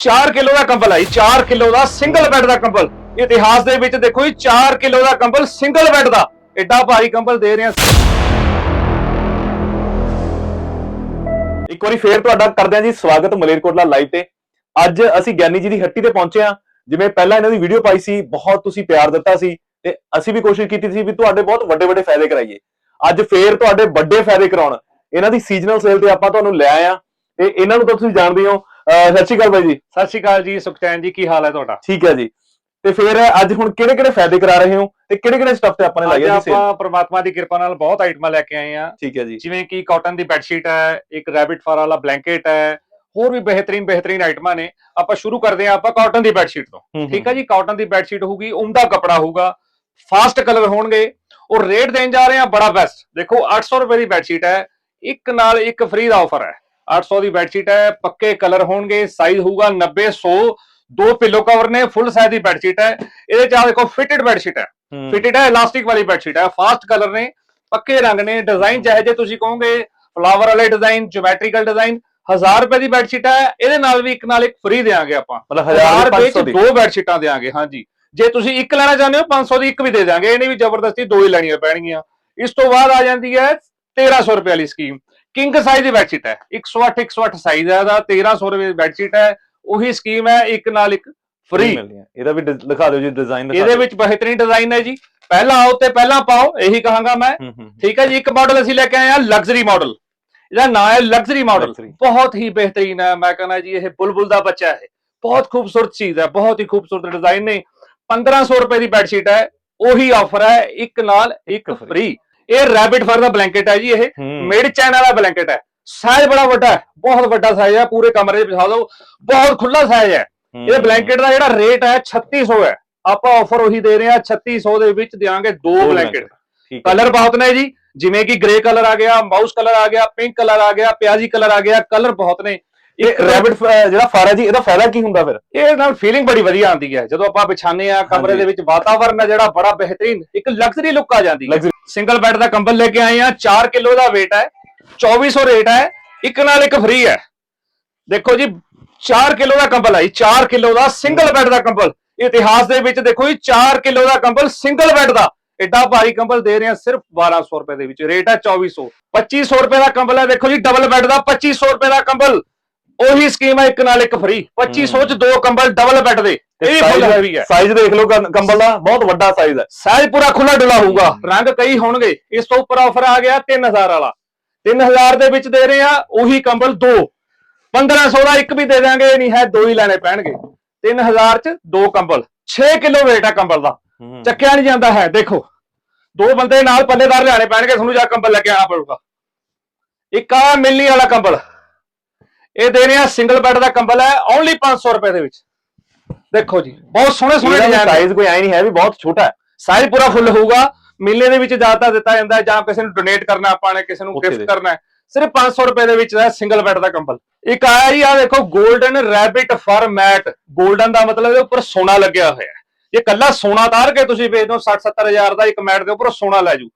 4 kilo ਦਾ ਕੰਬਲ ਹੈ 4 ਕਿਲੋ ਦਾ ਸਿੰਗਲ ਬੈੱਡ ਦਾ ਕੰਬਲ। ਇਤਿਹਾਸ ਦੇ ਵਿੱਚ ਦੇਖੋ ਜੀ 4 ਕਿਲੋ ਦਾ ਕੰਬਲ ਸਿੰਗਲ ਬੈੱਡ ਦਾ। ਐਡਾ ਭਾਰੀ ਕੰਬਲ ਦੇ ਰਹੇ ਹਾਂ ਇੱਕ ਵਾਰੀ ਫੇਰ ਤੁਹਾਡਾ ਕਰਦੇ ਹਾਂ ਜੀ ਸਵਾਗਤ ਮਲੇਰਕੋਟਲਾ ਲਾਈਵ ਤੇ। ਅੱਜ ਅਸੀਂ ਗਿਆਨੀ ਜੀ ਦੀ ਹੱਟੀ ਤੇ ਪਹੁੰਚੇ ਹਾਂ। ਜਿਵੇਂ ਪਹਿਲਾਂ ਇਹਨਾਂ ਦੀ ਵੀਡੀਓ ਪਾਈ ਸੀ, ਬਹੁਤ ਤੁਸੀਂ ਪਿਆਰ ਦਿੱਤਾ ਸੀ ਤੇ ਅਸੀਂ ਵੀ ਕੋਸ਼ਿਸ਼ ਕੀਤੀ ਸੀ ਵੀ ਤੁਹਾਡੇ ਬਹੁਤ ਵੱਡੇ ਵੱਡੇ ਫਾਇਦੇ ਕਰਾਈਏ। ਅੱਜ ਫੇਰ ਤੁਹਾਡੇ ਵੱਡੇ ਫਾਇਦੇ ਕਰਾਉਣ। ਇਹਨਾਂ ਦੀ ਸੀਜ਼ਨਲ ਸੇਲ ਤੇ ਆਪਾਂ ਤੁਹਾਨੂੰ ਲੈ ਆਏ ਆ ਤੇ ਇਹਨਾਂ ਨੂੰ ਤਾਂ ਤੁਸੀਂ ਜਾਣਦੇ ਹੋ ਸਤਿ ਸ਼੍ਰੀ ਅਕਾਲ ਬਾਈ ਜੀ। ਸਤਿ ਸ਼੍ਰੀ ਅਕਾਲ ਜੀ ਸੁਖਚੈਨ ਜੀ ਕੀ ਹਾਲ ਹੈ ਤੁਹਾਡਾ? ਠੀਕ ਹੈ ਜੀ। ਤੇ ਫਿਰ ਅੱਜ ਹੁਣ ਕਿਹੜੇ ਕਿਹੜੇ ਫਾਇਦੇ ਕਰਾ ਰਹੇ ਹੋ ਤੇ ਕਿਹੜੇ ਕਿਹੜੇ ਸਟੱਫ ਤੇ ਆਪਾਂ ਨੇ ਹੈ ਜੀ ਆਪਾਂ ਪ੍ਰਮਾਤਮਾ ਦੀ ਕਿਰਪਾ ਨਾਲ ਬਹੁਤ ਆਈਟਮਾਂ ਲੈ ਕੇ ਆਏ ਆ ਠੀਕ ਹੈ ਜੀ। ਜਿਵੇਂ ਕਿ ਕਾਟਨ ਦੀ ਬੈੱਡ ਸ਼ੀਟ ਹੈ ਇੱਕ ਰੈਬਿਟ ਫਰ ਵਾਲਾ ਬਲੈਂਕਟ ਹੈ ਹੋਰ ਵੀ ਬਿਹਤਰੀਨ ਬਿਹਤਰੀਨ ਆਈਟਮਾਂ ਨੇ। ਆਪਾਂ ਸ਼ੁਰੂ ਕਰਦੇ ਹਾਂ ਆਪਾਂ ਕਾਟਨ ਦੀ ਬੈੱਡ ਸ਼ੀਟ ਤੋਂ। ਠੀਕ ਹੈ ਜੀ ਕਾਟਨ ਦੀ ਬੈੱਡ ਸ਼ੀਟ ਹੋਊਗੀ ਉਮਦਾ ਕਪੜਾ ਹੋਊਗਾ ਫਾਸਟ ਕਲਰ ਹੋਣਗੇ ਔਰ ਰੇਟ ਦੇਣ ਜਾ ਰਹੇ ਆ ਬੜਾ ਬੈਸਟ ਦੇਖੋ 800 ਰੁਪਏ ਦੀ ਬੈੱਡ ਸ਼ੀਟ ਹੈ ਇੱਕ ਨਾਲ ਇੱਕ ਫ੍ਰੀ ਦਾ ਆਫਰ ਹੈ। 800 ਦੀ ਬੈੱਡ ਸ਼ੀਟ ਹੈ ਪੱਕੇ ਕਲਰ ਹੋਣਗੇ ਸਾਈਜ਼ ਹੋਊਗਾ 90 100 ਦੋ ਪਿੱਲੋ ਕਵਰ ਨੇ ਫੁੱਲ ਸਾਈਜ਼ ਦੀ ਬੈੱਡ ਸ਼ੀਟ ਹੈ। ਇਹਦੇ ਚ ਆ ਦੇਖੋ ਫਿਟਡ ਬੈੱਡ ਸ਼ੀਟ ਹੈ। ਫਿਟਡ ਹੈ ਇਲਾਸਟਿਕ ਵਾਲੀ ਬੈੱਡ ਸ਼ੀਟ ਹੈ। ਫਾਸਟ ਕਲਰ ਨੇ ਪੱਕੇ ਰੰਗ ਨੇ। ਡਿਜ਼ਾਈਨ ਚਾਹੇ ਜੇ ਤੁਸੀਂ ਕਹੋਗੇ ਫਲਾਵਰ ਵਾਲੇ ਡਿਜ਼ਾਈਨ ਜਿਓਮੈਟ੍ਰੀਕਲ ਡਿਜ਼ਾਈਨ 1000 ਰੁਪਏ ਦੀ ਬੈੱਡ ਸ਼ੀਟ ਹੈ। ਇਹਦੇ ਨਾਲ ਵੀ ਇੱਕ ਨਾਲ ਇੱਕ ਫ੍ਰੀ ਦੇਾਂਗੇ ਆਪਾਂ। ਮਤਲਬ 1000 1000 ਰੁਪਏ 500 ਚ ਦੀ। ਦੋ ਬੈੱਡ ਸ਼ੀਟਾਂ ਦੇਾਂਗੇ ਹਾਂਜੀ। ਜੇ ਤੁਸੀਂ ਇੱਕ ਲੈਣਾ ਚਾਹੁੰਦੇ ਹੋ 500 ਦੀ ਇੱਕ ਵੀ ਦੇ ਦਾਂਗੇ ਇਹ ਨਹੀਂ ਵੀ ਜ਼ਬਰਦਸਤੀ ਦੋ ਹੀ ਲੈਣੀਆਂ ਪੈਣਗੀਆਂ। ਇਸ ਤੋਂ ਬਾਅਦ ਆ ਜਾਂਦੀ ਹੈ 1300 ਰੁਪਏ ਵਾਲੀ ਸਕੀਮ ਕਿੰਗ ਸਾਈਜ਼ ਦੀ ਬੈੱਡ ਸ਼ੀਟ ਹੈ 108 108 ਸਾਈਜ਼ ਹੈ ਦਾ 1300 ਰੁਪਏ ਦੀ ਬੈੱਡ ਸ਼ੀਟ ਹੈ। ਉਹੀ ਸਕੀਮ ਹੈ ਇੱਕ ਨਾਲ ਇੱਕ ਫ੍ਰੀ ਇਹਦਾ ਵੀ ਦਿਖਾ ਦਿਓ ਜੀ ਡਿਜ਼ਾਈਨ ਇਹਦੇ ਵਿੱਚ ਬਿਹਤਰੀਨ ਡਿਜ਼ਾਈਨ ਹੈ ਜੀ। ਪਹਿਲਾਂ ਆਓ ਤੇ ਪਹਿਲਾਂ ਪਾਓ ਇਹੀ ਕਹਾਂਗਾ ਮੈਂ। ਠੀਕ ਹੈ ਜੀ ਇੱਕ ਮਾਡਲ ਅਸੀਂ ਲੈ ਕੇ ਆਏ ਹਾਂ ਲਗਜ਼ਰੀ ਮਾਡਲ ਇਹਦਾ ਨਾਮ ਹੈ ਲਗਜ਼ਰੀ ਮਾਡਲ। ਬਹੁਤ ਹੀ ਬਿਹਤਰੀਨ ਹੈ। ਮੈਂ ਕਹਿੰਦਾ ਜੀ ਇਹ ਬੁਲਬੁਲ ਦਾ ਬੱਚਾ ਹੈ। ਬਹੁਤ ਖੂਬਸੂਰਤ ਚੀਜ਼ ਹੈ ਬਹੁਤ ਹੀ ਖੂਬਸੂਰਤ ਡਿਜ਼ਾਈਨ ਨੇ। 1500 ਰੁਪਏ ਦੀ ਬੈੱਡ ਸ਼ੀਟ ਹੈ। ਉਹੀ ਆਫਰ ਹੈ ਇੱਕ ਨਾਲ ਇੱਕ। ਫ੍ਰੀ ਇਹ ਰੈਬਿਟ ਫਰ ਦਾ ਬਲੈਂਕਟ ਹੈ ਜੀ ਇਹ। ਮੇਡ ਚਾਈਨਾ ਦਾ ਬਲੈਂਕਟ ਹੈ। ਸਾਈਜ਼ ਬੜਾ ਵੱਡਾ ਹੈ ਬਹੁਤ ਵੱਡਾ ਸਾਈਜ਼ ਹੈ ਪੂਰੇ ਕਮਰੇ 'ਚ ਬਿਠਾ ਦਿਓ। ਬਹੁਤ ਖੁੱਲਾ ਸਾਈਜ਼ ਹੈ। ਇਹ ਬਲੈਂਕਟ ਦਾ ਜਿਹੜਾ ਰੇਟ ਹੈ 3600 ਹੈ। ਆਪਾਂ ਆਫਰ ਉਹੀ ਦੇ ਰਹੇ ਹਾਂ 3600 ਦੇ ਵਿੱਚ ਦੇਵਾਂਗੇ ਦੋ ਦੋ ਬਲੈਂਕਟ ਕਲਰ ਬਹੁਤ ਨੇ ਜੀ। ਜਿਵੇਂ ਕਿ ਗ੍ਰੇ ਕਲਰ ਆ ਗਿਆ ਮਾਊਸ ਕਲਰ ਆ ਗਿਆ ਪਿੰਕ ਕਲਰ ਆ ਗਿਆ ਪਿਆਜ਼ੀ ਕਲਰ ਆ ਗਿਆ ਕਲਰ ਬਹੁਤ ਨੇ। ਇਹ ਰੈਬਿਟ ਜਿਹੜਾ ਫਾਰ ਜੀ ਇਹਦਾ ਫਾਇਦਾ ਕੀ ਹੁੰਦਾ ਫਿਰ? ਇਹ ਨਾਲ ਫੀਲਿੰਗ ਬੜੀ ਵਧੀਆ ਆਉਂਦੀ ਹੈ। ਜਦੋਂ ਆਪਾਂ ਵਿਛਾਨੇ ਆ ਕਮਰੇ। ਦੇ ਵਿੱਚ ਵਾਤਾਵਰਨ ਹੈ ਜਿਹੜਾ ਬੜਾ ਬਿਹਤਰੀਨ ਇੱਕ ਲਗਜ਼ਰੀ ਲੁੱਕ ਆ ਜਾਂਦੀ ਹੈ। ਸਿੰਗਲ ਬੈੱਡ ਦਾ ਕੰਬਲ ਲੈ ਕੇ ਆਏ ਆ 4 ਕਿਲੋ ਦਾ weight ਹੈ 2400 ਰੇਟ ਹੈ ਇੱਕ ਨਾਲ ਇੱਕ ਫ੍ਰੀ ਹੈ। ਦੇਖੋ ਜੀ 4 ਕਿਲੋ ਦਾ ਕੰਬਲ ਹੈ 4 ਕਿਲੋ ਦਾ ਸਿੰਗਲ ਬੈੱਡ ਦਾ ਕੰਬਲ। ਇਤਿਹਾਸ ਦੇ ਵਿੱਚ ਦੇਖੋ ਜੀ 4 ਕਿਲੋ ਦਾ ਕੰਬਲ ਸਿੰਗਲ ਬੈੱਡ ਦਾ। ਐਡਾ ਭਾਰੀ ਕੰਬਲ ਦੇ ਰਹੇ ਆ ਸਿਰਫ 1200 ਰੁਪਏ ਦੇ ਵਿੱਚ। ਰੇਟ ਹੈ 2400 2500 ਰੁਪਏ ਦਾ ਕੰਬਲ ਹੈ ਦੇਖੋ ਜੀ ਡਬਲ ਬੈੱਡ ਦਾ 2500 ਰੁਪਏ ਦਾ ਕੰਬਲ। ਉਹੀ ਸਕੀਮ ਹੈ ਇੱਕ ਨਾਲ ਇੱਕ ਫ੍ਰੀ 2500 ਚ ਦੋ ਕੰਬਲ ਡਬਲ ਬੈੱਡ ਦੇ। ਇਹ ਵੀ ਫੁੱਲ ਹੈਵੀ ਹੈ ਸਾਈਜ਼ ਦੇਖ ਲਓ ਕੰ- ਕੰਬਲ ਦਾ ਬਹੁਤ ਵੱਡਾ ਸਾਈਜ਼ ਹੈ ਸਾਈਜ਼ ਪੂਰਾ ਖੁੱਲਾ ਡੁੱਲਾ ਹੋਊਗਾ। ਰੰਗ ਕਈ ਹੋਣਗੇ। ਇਸ ਤੋਂ ਉੱਪਰ ਆਫਰ ਆ ਗਿਆ 3000 ਵਾਲਾ। 3000 ਦੇ ਵਿੱਚ ਦੇ ਰਹੇ ਆ ਉਹੀ ਕੰਬਲ ਦੋ। 1500 ਦਾ ਇੱਕ ਵੀ ਦੇ ਦਾਂਗੇ ਨਹੀਂ ਹੈ ਦੋ ਹੀ ਲੈਣੇ ਪੈਣਗੇ। 3000 ਚ ਦੋ ਕੰਬਲ। 6 ਕਿਲੋ weight ਆ ਕੰਬਲ ਦਾ। ਚੱਕਿਆ ਨਹੀਂ ਜਾਂਦਾ ਹੈ ਦੇਖੋ। ਦੋ ਬੰਦੇ ਨਾਲ ਪੱਲੇਦਾਰ ਲਿਆਣੇ ਪੈਣਗੇ ਤੁਹਾਨੂੰ ਜਾ ਕੰਬਲ ਲੈ ਕੇ ਆਣਾ ਪਊਗਾ। ਇੱਕ ਆ ਮਿਲਣੀ ਵਾਲਾ ਕੰਬਲ। ਇਹ ਦੇ ਰਹੇ ਆ ਸਿੰਗਲ ਬੈੱਡ ਦਾ ਕੰਬਲ ਹੈ ਓਨਲੀ 500 ਰੁਪਏ ਦੇ ਵਿੱਚ। ਦੇਖੋ ਜੀ ਬਹੁਤ ਸੋਹਣੇ ਸੋਹਣੇ ਡਿਜ਼ਾਈਨ ਸਾਈਜ਼ ਕੋਈ ਐ ਨਹੀਂ ਹੈ ਵੀ ਬਹੁਤ ਛੋਟਾ ਹੈ। ਸਾਈਜ਼ ਪੂਰਾ ਫੁੱਲ ਹੋਊਗਾ ਮੇਲੇ ਦੇ ਵਿੱਚ ਜ਼ਿਆਦਾ ਦਿੱਤਾ ਜਾਂਦਾ ਹੈ ਜਾਂ ਕਿਸੇ ਨੂੰ ਡੋਨੇਟ ਕਰਨਾ ਆਪਾਂ ਨੇ ਕਿਸੇ ਨੂੰ ਗਿਫਟ। ਕਰਨਾ ਹੈ ਸਿਰਫ 500 ਰੁਪਏ ਦੇ ਵਿੱਚ ਹੈ ਸਿੰਗਲ ਬੈੱਡ ਦਾ ਕੰਬਲ। ਇੱਕ ਆਇਆ ਜੀ ਆ ਦੇਖੋ golden rabbit fur mat golden ਦਾ ਮਤਲਬ ਇਹਦੇ ਉੱਪਰ ਸੋਨਾ ਲੱਗਿਆ ਹੋਇਆ ਹੈ। ਇਹ ਕੱਲਾ ਸੋਨਾ ਤਾਰ ਕੇ ਤੁਸੀਂ ਵੇਚ ਦੋ 60 70 ਹਜ਼ਾਰ ਦਾ ਇੱਕ ਮੈਟ ਦੇ ਉੱਪਰ ਸੋਨਾ ਲੈ ਜੂ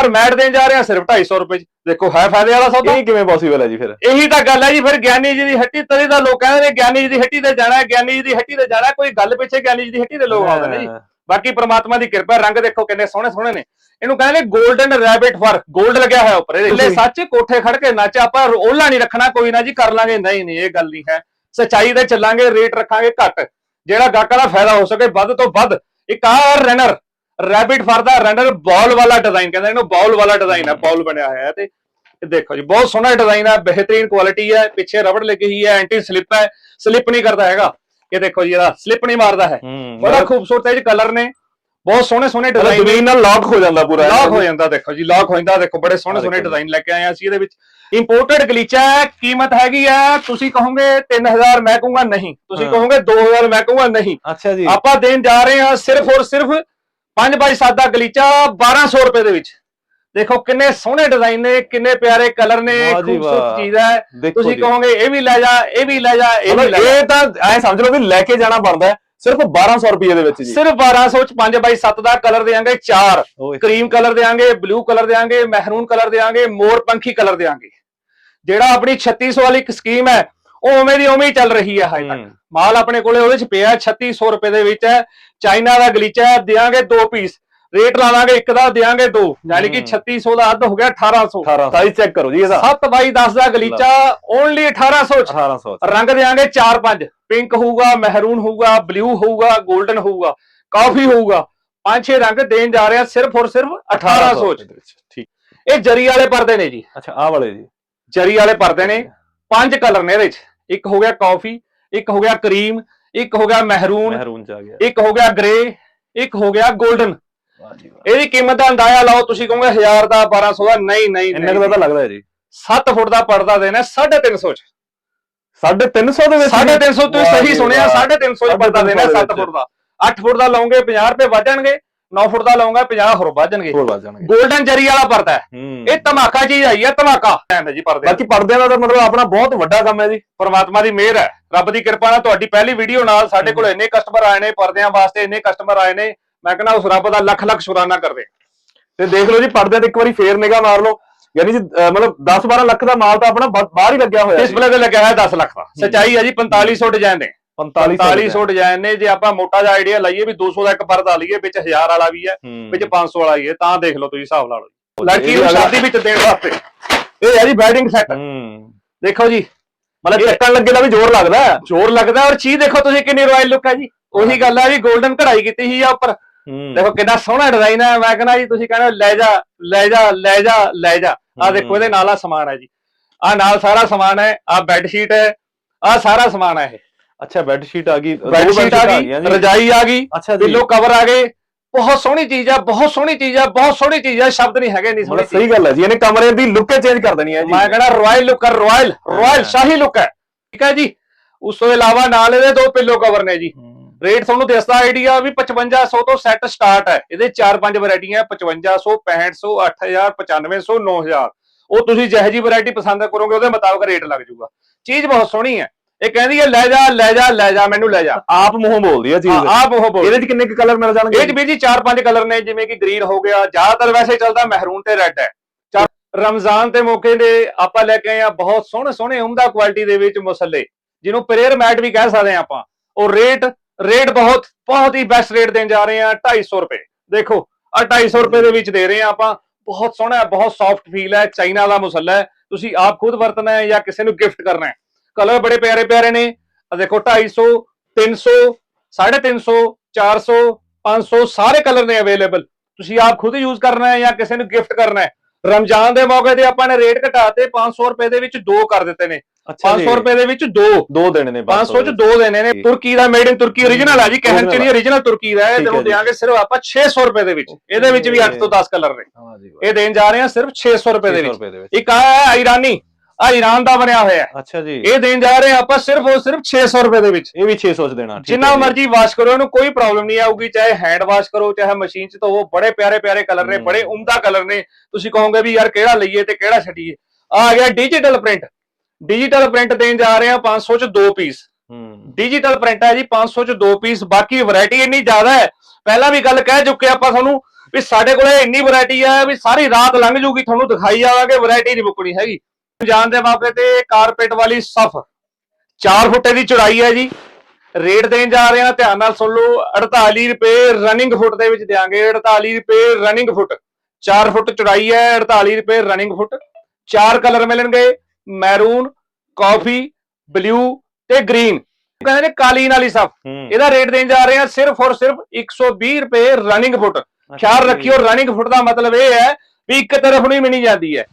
ਪਰ ਮੈਟ ਦੇਣ ਜਾ ਰਹੇ ਸਿਰਫ 250 ਰੁਪਏ ਚ। ਦੇਖੋ ਹੈ ਫਾਇਦੇ ਵਾਲਾ ਸੌਦਾ। ਇਹ ਕਿਵੇਂ ਪੋਸੀਬਲ ਹੈ ਜੀ ਫਿਰ? ਇਹੀ ਤਾਂ ਗੱਲ ਹੈ ਜੀ ਫਿਰ ਗਿਆਨੀ ਜੀ ਦੀ ਹੱਟੀ ਤਦੇ ਦਾ ਲੋਕ ਕਹਿੰਦੇ ਨੇ ਗਿਆਨੀ ਜੀ ਦੀ ਹੱਟੀ ਤੇ ਜਾਣਾ ਹੈ, ਗਿਆਨੀ ਜੀ ਦੀ ਹੱਟੀ ਤੇ ਜਾਣਾ। ਕੋਈ ਗੱਲ ਪਿੱਛੇ ਗਿਆਨੀ ਜੀ ਦੀ ਹੱਟੀ ਤੇ ਲੋਕ ਆਉਂਦੇ ਨੇ ਜੀ। ਬਾਕੀ ਪ੍ਰਮਾਤਮਾ ਦੀ ਕਿਰਪਾ ਰੰਗ ਦੇਖੋ ਕਿੰਨੇ ਸੋਹਣੇ ਸੋਹਣੇ ਨੇ। ਇਹਨੂੰ ਕਹਿੰਦੇ 골ਡਨ ਰੈਬਿਟ ਫਰ 골ਡ ਲੱਗਿਆ ਹੋਇਆ ਉੱਪਰ। ਇਹਦੇ ਸੱਚ ਕੋਠੇ ਖੜ ਕੇ ਨੱਚ ਆਪਾਂ ਓਲਾ ਨਹੀਂ ਰੱਖਣਾ ਕੋਈ ਨਾ ਜੀ ਕਰ ਲਾਂਗੇ। ਨਹੀਂ ਨਹੀਂ ਇਹ ਗੱਲ ਨਹੀਂ ਹੈ। ਸਚਾਈ ਤੇ ਚੱਲਾਂਗੇ ਰੇਟ ਰੱਖਾਂਗੇ ਘੱਟ। ਜਿਹੜਾ ਗਾਹਕਾਂ ਦਾ ਫਾਇਦਾ ਹੋ ਸਕੇ ਵੱਧ ਤੋਂ ਵੱਧ। ਇੱਕ ਆ ਰਨਰ ਰੈਬਿਟ ਫਰ ਦਾ ਰਨਰ ਬਾਲ ਵਾਲਾ ਡਿਜ਼ਾਈਨ ਕਹਿੰਦੇ ਇਹਨੂੰ ਬਾਲ ਵਾਲਾ ਡਿਜ਼ਾਈਨ ਹੈ ਬਾਲ ਬਣਿਆ ਹੋਇਆ ਹੈ ਤੇ ਇਹ ਦੇਖੋ ਜੀ ਬਹੁਤ ਸੋਹਣਾ ਡਿਜ਼ਾਈਨ ਹੈ ਬਿਹਤਰੀਨ ਕੁਆਲਿਟੀ ਹੈ ਪਿੱਛੇ ਰਬੜ ਲੱਗੀ ਹੋਈ ਹੈ ਐਂਟੀ ਸਲਿਪ ਹੈ ਸਲਿਪ ਨਹੀਂ ਕਰਦਾ ਹੈਗਾ। ਇਹ ਦੇਖੋ ਜੀ ਇਹਦਾ ਸਲਿਪ ਨਹੀਂ ਮਾਰਦਾ ਹੈ। ਬੜਾ ਖੂਬਸੂਰਤ ਹੈ ਜੀ ਕਲਰ ਨੇ। ਬਹੁਤ ਸੋਹਣੇ ਸੋਹਣੇ ਡਿਜ਼ਾਈਨ ਜ਼ਮੀਨ ਨਾਲ ਲੌਕ ਹੋ ਜਾਂਦਾ ਪੂਰਾ ਲੌਕ ਹੋ ਜਾਂਦਾ ਦੇਖੋ ਜੀ ਲੌਕ ਹੋ ਜਾਂਦਾ ਦੇਖੋ ਬੜੇ ਸੋਹਣੇ ਸੋਹਣੇ। ਡਿਜ਼ਾਈਨ ਲੈ ਕੇ ਆਏ ਆ ਅਸੀਂ ਇਹਦੇ ਵਿੱਚ। ਇੰਪੋਰਟਡ ਗਲੀਚਾ ਹੈ ਕੀਮਤ ਹੈਗੀ ਆ ਤੁਸੀਂ ਕਹੋਗੇ 3000 ਮੈਂ ਕਹੂੰਗਾ ਨਹੀਂ। ਤੁਸੀਂ। ਕਹੋਗੇ 2000 ਮੈਂ ਕਹੂੰਗਾ ਨਹੀਂ। ਅੱਛਾ ਜੀ। ਆਪਾਂ ਦੇਣ ਜਾ ਰਹੇ ਹਾਂ ਸਿਰਫ ਔਰ ਸਿਰਫ 5 ਬਾਈ 7 ਦਾ ਗਲੀਚਾ 1200 ਰੁਪਏ ਦੇ ਵਿੱਚ। ਦੇਖੋ ਕਿੰਨੇ ਸੋਹਣੇ ਡਿਜ਼ਾਈਨ ਨੇ ਕਿੰਨੇ ਪਿਆਰੇ ਕਲਰ ਨੇ ਖੂਬਸੂਰਤ। ਚੀਜ਼ ਹੈ। ਤੁਸੀਂ। ਕਹੋਗੇ ਇਹ ਵੀ ਲੈ ਜਾ ਇਹ ਵੀ ਲੈ ਜਾ ਇਹ ਵੀ ਲੈ ਇਹ ਤਾਂ ਐ ਸਮਝ ਲਓ ਵੀ ਲੈ ਕੇ ਜਾਣਾ ਬਣਦਾ ਸਿਰਫ 1200 ਰੁਪਏ ਦੇ ਵਿੱਚ ਜੀ। ਸਿਰਫ 1200 ਚ 5 ਬਾਈ 7 ਦਾ ਕਲਰ ਦੇਾਂਗੇ 4 ਓਏ ਕਰੀਮ ਕਲਰ ਦੇਾਂਗੇ ਬਲੂ ਕਲਰ ਦੇਾਂਗੇ ਮਹਿਰੂਨ ਕਲਰ ਦੇਾਂਗੇ ਮੋਰ ਪੰਖੀ ਕਲਰ ਦੇਾਂਗੇ ਜਿਹੜਾ ਆਪਣੀ 3600 ਵਾਲੀ ਇੱਕ ਸਕੀਮ ਹੈ ਉਹ ਉਵੇਂ ਦੀ ਉਵੇਂ ਹੀ ਚੱਲ ਰਹੀ ਹੈ ਹਾਈ ਤੱਕ। ਮਾਲ ਆਪਣੇ ਕੋਲੇ ਉਹਦੇ ਚ ਪਿਆ 3600 ਰੁਪਏ ਦੇ ਵਿੱਚ ਹੈ। ਚਾਈਨਾ ਦਾ ਗਲੀਚਾ ਹੈ ਦਿਆਂਗੇ ਦੋ ਪੀਸ। ਰੇਟ ਲਾ ਲਾਂਗੇ ਇੱਕ ਦਾ ਦਿਆਂਗੇ ਦੋ। ਯਾਨੀ ਕਿ ਹਮ। 3600 ਦਾ ਅੱਧ ਹੋ ਗਿਆ 1800 18 ਸਾਈਜ਼ ਚੈੱਕ ਕਰੋ ਜੀ ਇਹਦਾ। 7 ਬਾਈ 10 ਦਾ ਗਲੀਚਾ ਓਨਲੀ 1800 ਚ। 1800 ਰੰਗ ਦੇਾਂਗੇ 4-5 ਪਿੰਕ ਹੋਊਗਾ ਮਹਿਰੂਨ ਹੋਊਗਾ ਬਲੂ ਹੋਊਗਾ 골ਡਨ ਹੋਊਗਾ ਕਾਫੀ ਹੋਊਗਾ। ਪੰਜ ਛੇ ਰੰਗ ਦੇਣ ਜਾ ਰਹੇ ਆ ਸਿਰਫ ਔਰ ਸਿਰਫ 1800 ਚ। ਠੀਕ। ਇਹ ਜਰੀ ਵਾਲੇ ਪਰਦੇ ਨੇ ਜੀ। ਅੱਛਾ ਆਹ ਵਾਲੇ ਜੀ। ਜਰੀ ਵਾਲੇ ਪਰਦੇ ਨੇ। ਪੰਜ ਕਲਰ ਨੇ ਇਹਦੇ ਚ। ਇੱਕ ਹੋ ਗਿਆ ਕਾਫੀ ਇੱਕ ਹੋ ਗਿਆ ਕਰੀਮ ਇੱਕ ਹੋ ਗਿਆ ਮਹਿਰੂਨ ਮਹਿਰੂਨ ਚ ਆ ਗਿਆ। ਇੱਕ ਹੋ ਗਿਆ ਗ੍ਰੇ ਇੱਕ ਹੋ ਗਿਆ 골ਡਨ ਵਾਹ ਜੀ ਵਾਹ। ਇਹਦੀ ਕੀਮਤ ਦਾ ਅੰਦਾਜ਼ਾ ਲਾਓ ਤੁਸੀਂ ਕਹੋਗੇ 1000 ਦਾ 1200 ਦਾ ਨਹੀਂ ਨਹੀਂ ਇੰਨੇ ਕੁ ਦਾ ਤਾਂ ਲੱਗਦਾ ਹੈ ਜੀ। 7 ਫੁੱਟ ਦਾ ਪਰਦਾ ਦੇਣਾ 350 ਚ। 350 ਦੇ ਵਿੱਚ 350 ਤੁਸੀਂ ਸਹੀ ਸੁਣਿਆ ਵਾਹ। 350 ਚ ਪਰਦਾ ਦੇਣਾ 7 ਫੁੱਟ ਦਾ। 8 ਫੁੱਟ ਦਾ ਲਾਉਂਗੇ 50 ਰੁਪਏ ਵੱਜਣਗੇ 9 ਫੁੱਟ ਦਾ ਲਾਉਂਗਾ 50 ਹੋਰ ਵੱਜਣਗੇ ਹੋਰ ਵੱਜ ਜਾਣਗੇ। 골ਡਨ ਜਰੀ ਵਾਲਾ ਪਰਦਾ ਹੈ। ਇਹ ਧਮਾਕਾ ਚੀਜ਼ ਆਈ ਹੈ ਧਮਾਕਾ। ਕਹਿੰਦੇ ਜੀ ਪਰਦੇ ਬਾਕੀ ਪਰਦਿਆਂ ਦਾ ਤਾਂ ਮਤਲਬ ਆਪਣਾ ਬਹੁਤ ਵੱਡਾ ਕੰਮ ਹੈ ਜੀ। ਪਰਮਾਤਮਾ ਦੀ ਮਿਹਰ ਹੈ। ਰੱਬ ਦੀ ਕਿਰਪਾ ਨਾਲ ਤੁਹਾਡੀ ਪਹਿਲੀ ਵੀਡੀਓ ਨਾਲ ਸਾਡੇ ਕੋਲ ਇੰਨੇ ਕਸਟਮਰ ਆਏ ਨੇ ਪਰਦਿਆਂ ਵਾਸਤੇ ਇੰਨੇ ਕਸਟਮਰ ਆਏ ਨੇ। ਮੈਂ ਕਹਿੰਦਾ ਉਸ ਰੱਬ ਦਾ ਲੱਖ ਲੱਖ ਸ਼ੁਕਰਾਨਾ ਕਰਦੇ ਤੇ ਦੇਖ ਲਓ ਜੀ ਪਰਦਿਆਂ ਤੇ ਇੱਕ ਵਾਰੀ ਫੇਰ ਨਿਗਾਹ ਮਾਰ ਲਓ। ਯਾਨੀ ਜੀ ਮਤਲਬ 10 12 ਲੱਖ ਦਾ ਮਾਲ ਤਾਂ ਆਪਣਾ ਬਾਹਰ ਹੀ ਲੱਗਿਆ ਹੋਇਆ। ਡਿਸਪਲੇ ਤੇ ਲੱਗਿਆ ਹੈ 10 ਲੱਖ ਦਾ। ਸਚਾਈ ਹੈ ਜੀ 4500 ਡਿਜ਼ਾਈਨ ਦੇ 4500 4500 ਡਿਜ਼ਾਈਨ ਨੇ ਜੇ ਆਪਾਂ ਮੋਟਾ ਜਿਹਾ ਆਈਡੀਆ ਲਈਏ ਵੀ 200 ਦਾ ਇੱਕ ਪਰਦਾ ਲਈਏ ਵਿੱਚ 1000 ਵਾਲਾ ਵੀ ਹੈ। ਵਿੱਚ 500 ਵਾਲਾ ਵੀ ਹੈ ਤਾਂ ਦੇਖ ਲਓ ਤੁਸੀਂ ਹਿਸਾਬ ਲਾ ਲਓ ਲੜਕੀ ਨੂੰ ਸ਼ਾਦੀ ਵਿੱਚ ਦੇਣ ਵਾਸਤੇ। ਇਹ ਹੈ ਜੀ ਬੈਡਿੰਗ ਸੈੱਟ ਦੇਖੋ ਜੀ ਮਤਲਬ ਚੱਕਣ ਲੱਗੇ ਦਾ ਵੀ ਜ਼ੋਰ ਲੱਗਦਾ। ਜ਼ੋਰ ਲੱਗਦਾ ਔਰ ਚੀਜ਼ ਦੇਖੋ ਤੁਸੀਂ ਕਿੰਨੀ ਰਾਇਲ ਲੁੱਕ ਹੈ ਜੀ। ਉਹੀ ਗੱਲ ਹੈ ਜੀ 골ਡਨ ਕਢਾਈ ਕੀਤੀ ਸੀ ਆ ਉੱਪਰ। ਦੇਖੋ ਕਿੰਨਾ ਸੋਹਣਾ ਡਿਜ਼ਾਈਨ ਹੈ ਮੈਂ ਕਹਿੰਦਾ ਜੀ ਤੁਸੀਂ ਕਹਿੰਦੇ ਲੈ ਜਾ ਲੈ ਜਾ ਲੈ ਜਾ ਲੈ ਜਾ। ਆ ਦੇਖੋ ਇਹਦੇ ਨਾਲ ਆ ਸਮਾਨ ਹੈ ਜੀ। ਆ ਨਾਲ ਸਾਰਾ ਸਮਾਨ ਹੈ ਆ ਬੈੱਡ ਸ਼ੀਟ ਹੈ ਆ ਸਾਰਾ ਸਮਾਨ ਹੈ ਇਹ। ਅੱਛਾ ਬੈੱਡ ਸ਼ੀਟ ਆ ਗਈ ਬੈੱਡ ਸ਼ੀਟ ਆ ਗਈ। ਰਜਾਈ ਆ ਗਈ ਪਿੱਲੋ ਕਵਰ ਆ ਗਏ। ਬਹੁਤ ਸੋਹਣੀ ਚੀਜ਼ ਆ ਬਹੁਤ ਸੋਹਣੀ ਚੀਜ਼ ਆ ਬਹੁਤ ਸੋਹਣੀ ਚੀਜ਼ ਆ ਸ਼ਬਦ ਨਹੀਂ ਹੈਗੇ ਨਹੀਂ ਸੋਹਣੀ ਸਹੀ ਗੱਲ ਹੈ ਜੀ ਇਹਨੇ ਕਮਰੇ ਦੀ ਲੁੱਕ ਚੇਂਜ ਕਰ ਦੇਣੀ ਹੈ ਜੀ। ਮੈਂ ਕਹਿੰਦਾ ਰਾਇਲ ਲੁੱਕ ਹੈ ਰਾਇਲ ਰਾਇਲ। ਸ਼ਾਹੀ ਲੁੱਕ ਹੈ। ਠੀਕ ਹੈ ਜੀ। ਉਸ ਤੋਂ ਇਲਾਵਾ ਨਾਲ ਇਹਦੇ ਦੋ ਪਿੱਲੋ ਕਵਰ ਨੇ ਜੀ। ਰੇਟ ਤੁਹਾਨੂੰ ਦੱਸਦਾ ਆਈਡੀਆ ਵੀ 5500 ਤੋਂ ਸੈੱਟ ਸਟਾਰਟ ਹੈ। ਇਹਦੇ 4-5 ਵੈਰਾਈਟੀਆਂ 5500 6500 8000 9500 9000 ਉਹ ਤੁਸੀਂ ਜਿਹੋ ਜੀ ਵੈਰਾਈਟੀ ਪਸੰਦ ਕਰੋਗੇ ਉਹਦੇ ਮੁਤਾਬਕ ਰੇਟ ਲੱਗ ਜਾਊਗਾ। ਚੀਜ਼ ਬਹੁਤ ਸੋਹਣੀ ਹੈ। ਇਹ ਕਹਿੰਦੀ ਹੈ ਲੈ ਜਾ ਲੈ ਜਾ ਲੈ ਜਾ ਮੈਨੂੰ ਲੈ ਜਾ। ਆਪ ਮੂੰਹੋਂ ਬੋਲਦੀ ਹੈ ਚੀਜ਼। ਆਪ ਉਹ ਬੋਲ ਇਹਦੇ ਚ ਕਿੰਨੇ ਕੁ ਕਲਰ ਮਿਲ ਜਾਣਗੇ? ਇਹ ਚ ਵੀਰ ਜੀ ਚਾਰ ਪੰਜ ਕਲਰ ਨੇ ਜਿਵੇਂ ਕਿ ਗ੍ਰੀਨ ਹੋ ਗਿਆ ਜ਼ਿਆਦਾਤਰ ਵੈਸੇ ਚੱਲਦਾ ਮਹਿਰੂਨ ਤੇ ਰੈੱਡ ਹੈ। ਰਮਜ਼ਾਨ ਤੇ ਮੌਕੇ ਦੇ ਆਪਾਂ ਲੈ ਕੇ ਆਏ ਆ ਬਹੁਤ ਸੋਹਣੇ ਸੋਹਣੇ ਉਮਦਾ ਕੁਆਲਿਟੀ ਦੇ ਵਿੱਚ ਮੁਸੱਲੇ ਜਿਹਨੂੰ ਪ੍ਰੇਅਰ ਮੈਟ ਵੀ ਕਹਿ ਸਕਦੇ ਆ ਆਪਾਂ। ਉਹ ਰੇਟ ਰੇਟ ਬਹੁਤ ਬਹੁਤ ਹੀ ਬੈਸਟ ਰੇਟ ਦੇਣ ਜਾ ਰਹੇ ਆ 250 ਰੁਪਏ। ਦੇਖੋ ਆ 250 ਰੁਪਏ ਦੇ ਵਿੱਚ ਦੇ ਰਹੇ ਆ ਆਪਾਂ। ਬਹੁਤ ਸੋਹਣਾ ਬਹੁਤ ਸੌਫਟ ਫੀਲ ਹੈ ਚਾਈਨਾ ਦਾ ਮੁਸੱਲਾ ਹੈ। ਤੁਸੀਂ ਆਪ ਖੁਦ ਵਰਤਣਾ ਹੈ ਜਾਂ ਕਿਸੇ ਨੂੰ ਗਿਫਟ ਕਰਨਾ ਹੈ। ਕਲਰ ਬੜੇ ਪਿਆਰੇ ਪਿਆਰੇ ਨੇ। ਆ ਦੇਖੋ 250 300 350 400 500 ਸਾਰੇ ਕਲਰ ਨੇ ਅਵੇਲੇਬਲ। ਤੁਸੀਂ ਆਪ ਖੁਦ ਯੂਜ਼ ਕਰਨਾ ਹੈ ਜਾਂ ਕਿਸੇ ਨੂੰ ਗਿਫਟ ਕਰਨਾ ਹੈ। ਰਮਜ਼ਾਨ ਦੇ ਮੌਕੇ ਤੇ ਆਪਾਂ ਨੇ ਰੇਟ ਘਟਾਤੇ 500 ਰੁਪਏ ਦੇ ਵਿੱਚ ਦੋ ਕਰ ਦਿੱਤੇ ਨੇ। ਅੱਛਾ ਜੀ। 500 ਰੁਪਏ ਦੇ ਵਿੱਚ ਦੋ। ਦੋ ਦੇਣੇ ਨੇ 500 ਚ ਦੋ ਦੇਣੇ ਨੇ। ਤੁਰਕੀ ਦਾ ਮੇਡ ਇਨ ਤੁਰਕੀ origignal ਆ ਜੀ। ਕਹਿਣ ਚ ਨਹੀਂ origignal ਤੁਰਕੀ ਦਾ ਹੈ। ਤੈਨੂੰ। ਦੇਾਂਗੇ ਸਿਰਫ ਆਪਾਂ 600 ਰੁਪਏ ਦੇ ਵਿੱਚ। ਇਹਦੇ ਵਿੱਚ ਵੀ 8 ਤੋਂ 10 ਕਲਰ ਨੇ। ਇਹ ਦੇਣ ਜਾ ਰਹੇ ਹਾਂ ਸਿਰਫ 600 ਰੁਪਏ ਦੇ 600 ਵਿੱਚ। ਰੁਪਏ ਦੇ ਵਿੱਚ। ਇੱਕ ਆ ਹੈ ਇਰਾਨੀ ਆ ਈਰਾਨ ਦਾ ਬਣਿਆ ਹੋਇਆ ਹੈ। ਅੱਛਾ ਜੀ। ਇਹ ਦੇਣ ਜਾ ਰਹੇ ਆਪਾਂ ਸਿਰਫ ਔਰ ਸਿਰਫ 600 ਰੁਪਏ ਦੇ ਵਿੱਚ। ਇਹ ਵੀ 600 ਚ ਦੇਣਾ ਜਿੰਨਾ। ਮਰਜ਼ੀ ਵਾਸ਼ ਕਰੋ ਇਹਨੂੰ ਕੋਈ ਪ੍ਰੋਬਲਮ ਨਹੀਂ ਆਊਗੀ ਚਾਹੇ ਹੈਂਡ ਵਾਸ਼ ਕਰੋ ਚਾਹੇ ਮਸ਼ੀਨ 'ਚ ਧੋਵੋ ਬੜੇ ਪਿਆਰੇ ਪਿਆਰੇ ਕਲਰ ਨੇ। ਬੜੇ ਉਮਦਾ ਕਲਰ ਨੇ। ਤੁਸੀਂ ਕਹੋਗੇ ਵੀ ਯਾਰ ਕਿਹੜਾ ਲਈਏ ਤੇ ਕਿਹੜਾ ਛੱਡੀਏ। ਆ ਗਿਆ ਡਿਜੀਟਲ ਪ੍ਰਿੰਟ ਡਿਜੀਟਲ ਪ੍ਰਿੰਟ ਦੇਣ ਜਾ ਰਹੇ ਹਾਂ 500 ਚ ਦੋ ਪੀਸ ਹੂੰ। ਡਿਜੀਟਲ ਪ੍ਰਿੰਟ ਹੈ ਜੀ 500 ਚ ਦੋ ਪੀਸ ਬਾਕੀ ਵੈਰਾਈਟੀ ਇੰਨੀ ਜ਼ਿਆਦਾ ਹੈ। ਪਹਿਲਾਂ ਵੀ ਗੱਲ ਕਹਿ ਚੁੱਕੇ ਆਪਾਂ ਤੁਹਾਨੂੰ ਵੀ ਸਾਡੇ ਕੋਲੇ ਇੰਨੀ ਵੈਰਾਈਟੀ ਹੈ ਵੀ ਸਾਰੀ ਰਾਤ ਲੰਘ ਜੂਗੀ ਤੁਹਾਨੂੰ ਦਿਖਾਈ ਜਾਵਾਂਗੇ ਵੈਰਾਈਟੀ ਨਹੀਂ ਮੁੱਕਣੀ ਹੈਗੀ। ਜਾਣ ਦੇ ਮੌਕੇ ਤੇ ਕਾਰਪੇਟ ਵਾਲੀ ਸਫ। 4 ਫੁੱਟੇ ਦੀ ਚੌੜਾਈ ਹੈ ਜੀ। ਰੇਟ ਦੇਣ ਜਾ ਰਹੇ ਹਾਂ ਧਿਆਨ ਨਾਲ ਸੁਣ ਲਓ 48 ਰੁਪਏ ਰਨਿੰਗ ਫੁੱਟ ਦੇ ਵਿੱਚ ਦੇਾਂਗੇ 48 ਰੁਪਏ ਰਨਿੰਗ ਫੁੱਟ 4 ਫੁੱਟ ਚੌੜਾਈ ਹੈ 48 ਰੁਪਏ ਰਨਿੰਗ ਫੁੱਟ ਚਾਰ ਕਲਰ ਮਿਲਣਗੇ ਮੈਰੂਨ ਕਾਫੀ ਬਲੂ ਤੇ ਗ੍ਰੀਨ ਕਹਿੰਦੇ ਨੇ ਕਾਲੀਨ ਵਾਲੀ ਸਫ। ਇਹਦਾ ਰੇਟ ਦੇਣ ਜਾ ਰਹੇ ਹਾਂ ਸਿਰਫ ਔਰ ਸਿਰਫ 120 ਰੁਪਏ ਰਨਿੰਗ ਫੁੱਟ ਖਿਆਲ ਰੱਖਿਓ ਰਨਿੰਗ ਫੁੱਟ ਦਾ ਮਤਲਬ ਇਹ ਹੈ ਵੀ ਇੱਕ ਤਰਫ ਨੂੰ ਹੀ ਮਿਣੀ ਜਾਂਦੀ ਹੈ।